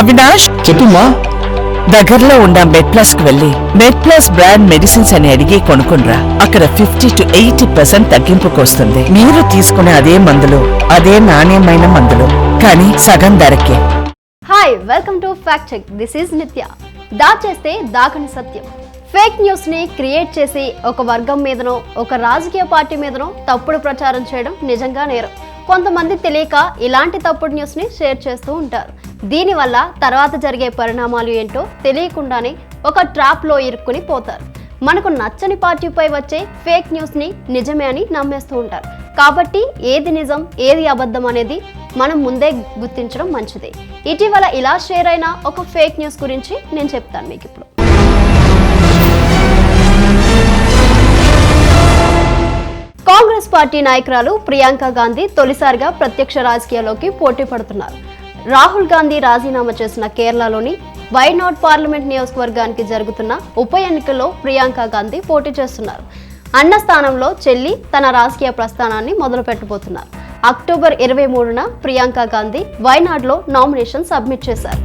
అవినాష్? చెప్పుమా దగ్గరలో ఉన్న మెడ్ ప్లస్కు వెళ్ళి మెడ్ ప్లస్ బ్రాండ్ మెడిసిన్స్ అని అడిగి కొనుక్కునరా. అక్కడ ఫిఫ్టీ టు ఎయిటీ పర్సెంట్ తగ్గింపుకు వస్తుంది మీరు తీసుకునే అదే మందులు అదే నాణ్యమైన మందులు కానీ సగం ధరకే. Hi welcome to fact check this is Nitya దాచేస్తే దాగని Satyam. Fake న్యూస్ని క్రియేట్ చేసి ఒక వర్గం మీదనో ఒక రాజకీయ పార్టీ మీదనో తప్పుడు ప్రచారం చేయడం నిజంగా నేరం. కొంతమంది తెలియక ఇలాంటి తప్పుడు న్యూస్ని షేర్ చేస్తూ ఉంటారు. దీనివల్ల తర్వాత జరిగే పరిణామాలు ఏంటో తెలియకుండానే ఒక ట్రాప్లో ఇరుక్కుని పోతారు. మనకు నచ్చని పార్టీపై వచ్చే ఫేక్ న్యూస్ని నిజమే అని నమ్మేస్తూ ఉంటారు. కాబట్టి ఏది నిజం ఏది అబద్ధం అనేది మనం ముందే గుర్తించడం మంచిది. ఇటీవల ఇలా షేర్ అయిన ఒక ఫేక్ న్యూస్ గురించి నేను చెప్తాను మీకు ఇప్పుడు. కాంగ్రెస్ పార్టీ నాయకురాలు ప్రియాంక గాంధీ తొలిసారిగా ప్రత్యక్ష రాజకీయాల్లోకి పోటీ పడుతున్నారు. రాహుల్ గాంధీ రాజీనామా చేసిన కేరళలోని వైనాడ్ పార్లమెంట్ నియోజకవర్గానికి జరుగుతున్న ఉప ఎన్నికల్లో ప్రియాంక గాంధీ పోటీ చేస్తున్నారు. అన్న స్థానంలో చెల్లి తన రాజకీయ ప్రస్థానాన్ని మొదలుపెట్టబోతున్నారు. అక్టోబర్ ఇరవై మూడున ప్రియాంక గాంధీ వైనాడ్లో నామినేషన్ సబ్మిట్ చేశారు.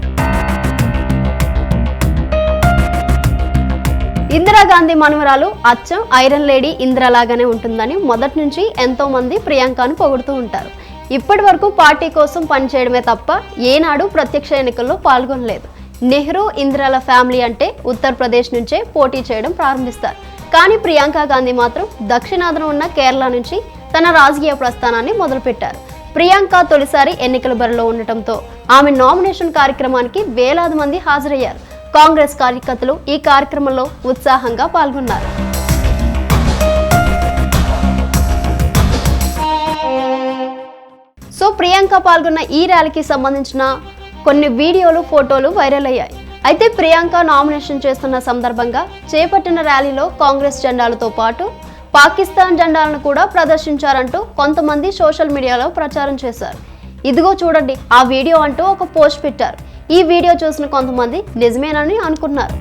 ఇందిరాగాంధీ మనవరాలు అచ్చం ఐరన్ లేడీ ఇందిరలాగానే ఉంటుందని మొదటి నుంచి ఎంతో మంది ప్రియాంకను పొగుడుతూ ఉంటారు. ఇప్పటి వరకు పార్టీ కోసం పనిచేయడమే తప్ప ఏనాడు ప్రత్యక్ష ఎన్నికల్లో పాల్గొనలేదు. నెహ్రూ ఇందిరాల ఫ్యామిలీ అంటే ఉత్తరప్రదేశ్ నుంచే పోటీ చేయడం ప్రారంభిస్తారు. కానీ ప్రియాంక గాంధీ మాత్రం దక్షిణాదిన ఉన్న కేరళ నుంచి తన రాజకీయ ప్రస్థానాన్ని మొదలుపెట్టారు. ప్రియాంక తొలిసారి ఎన్నికల బరిలో ఉండటంతో ఆమె నామినేషన్ కార్యక్రమానికి వేలాది మంది హాజరయ్యారు. కాంగ్రెస్ కార్యకర్తలు ఈ కార్యక్రమంలో ఉత్సాహంగా పాల్గొన్నారు. ప్రియాంక పాల్గొన్న ఈ ర్యాలీకి సంబంధించిన కొన్ని వీడియోలు ఫోటోలు వైరల్ అయ్యాయి. అయితే ప్రియాంక నామినేషన్ చేస్తున్న సందర్భంగా చేపట్టిన ర్యాలీలో కాంగ్రెస్ జెండాలతో పాటు పాకిస్తాన్ జెండాలను కూడా ప్రదర్శించారంటూ కొంతమంది సోషల్ మీడియాలో ప్రచారం చేశారు. ఇదిగో చూడండి ఆ వీడియో అంటూ ఒక పోస్ట్ పెట్టారు. ఈ వీడియో చూసిన కొంతమంది నిజమేనని అనుకున్నారు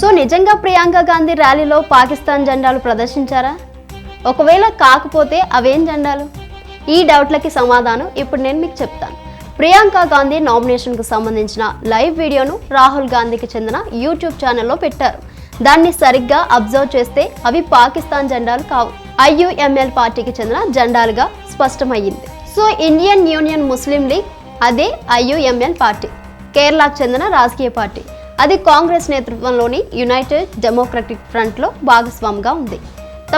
సో నిజంగా ప్రియాంక గాంధీ ర్యాలీలో పాకిస్తాన్ జెండాలు ప్రదర్శించారా? ఒకవేళ కాకపోతే అవేం జెండాలు? ఈ డౌట్లకి సమాధానం ఇప్పుడు నేను మీకు చెప్తాను. ప్రియాంక గాంధీ నామినేషన్కు సంబంధించిన లైవ్ వీడియోను రాహుల్ గాంధీకి చెందిన యూట్యూబ్ ఛానల్లో పెట్టారు. దాన్ని సరిగ్గా అబ్జర్వ్ చేస్తే అవి పాకిస్తాన్ జెండాలు కావు. ఐయుఎంఎల్ పార్టీకి చెందిన జెండాలుగా స్పష్టమయ్యింది. So Indian Union Muslim League అదే ఐయుఎంఎల్ పార్టీ. కేరళకు చెందిన రాజకీయ పార్టీ. అది కాంగ్రెస్ నేతృత్వంలోని యునైటెడ్ డెమోక్రటిక్ ఫ్రంట్లో భాగస్వామిగా ఉంది.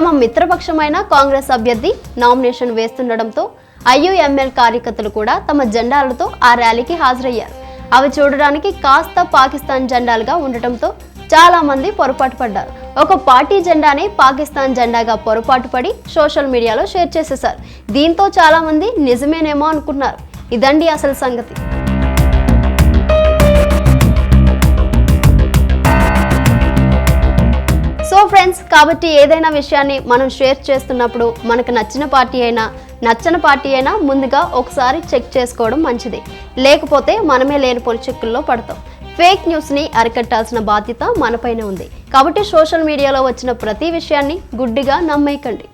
తమ మిత్రపక్షమైన కాంగ్రెస్ అభ్యర్థి నామినేషన్ వేస్తుండటంతో ఐయుఎంఎల్ కార్యకర్తలు కూడా తమ జెండాలతో ఆ ర్యాలీకి హాజరయ్యారు. అవి చూడడానికి కాస్త పాకిస్తాన్ జెండాలుగా ఉండటంతో చాలా మంది పొరపాటు పడ్డారు. ఒక పార్టీ జెండానే పాకిస్తాన్ జెండాగా పొరపాటు పడి సోషల్ మీడియాలో షేర్ చేసేశారు. దీంతో చాలా మంది నిజమేనేమో అనుకున్నారు ఇదండి అసలు సంగతి. ఫ్రెండ్స్ కాబట్టి ఏదైనా విషయాన్ని మనం షేర్ చేస్తున్నప్పుడు మనకు నచ్చిన పార్టీ అయినా నచ్చని పార్టీ అయినా ముందుగా ఒకసారి చెక్ చేసుకోవడం మంచిది. లేకపోతే మనమే లేని పొలిచిక్కుల్లో పడతాం. ఫేక్ న్యూస్ని అరికట్టాల్సిన బాధ్యత మనపైన ఉంది. కాబట్టి సోషల్ మీడియాలో వచ్చిన ప్రతి విషయాన్ని గుడ్డిగా నమ్మేయకండి.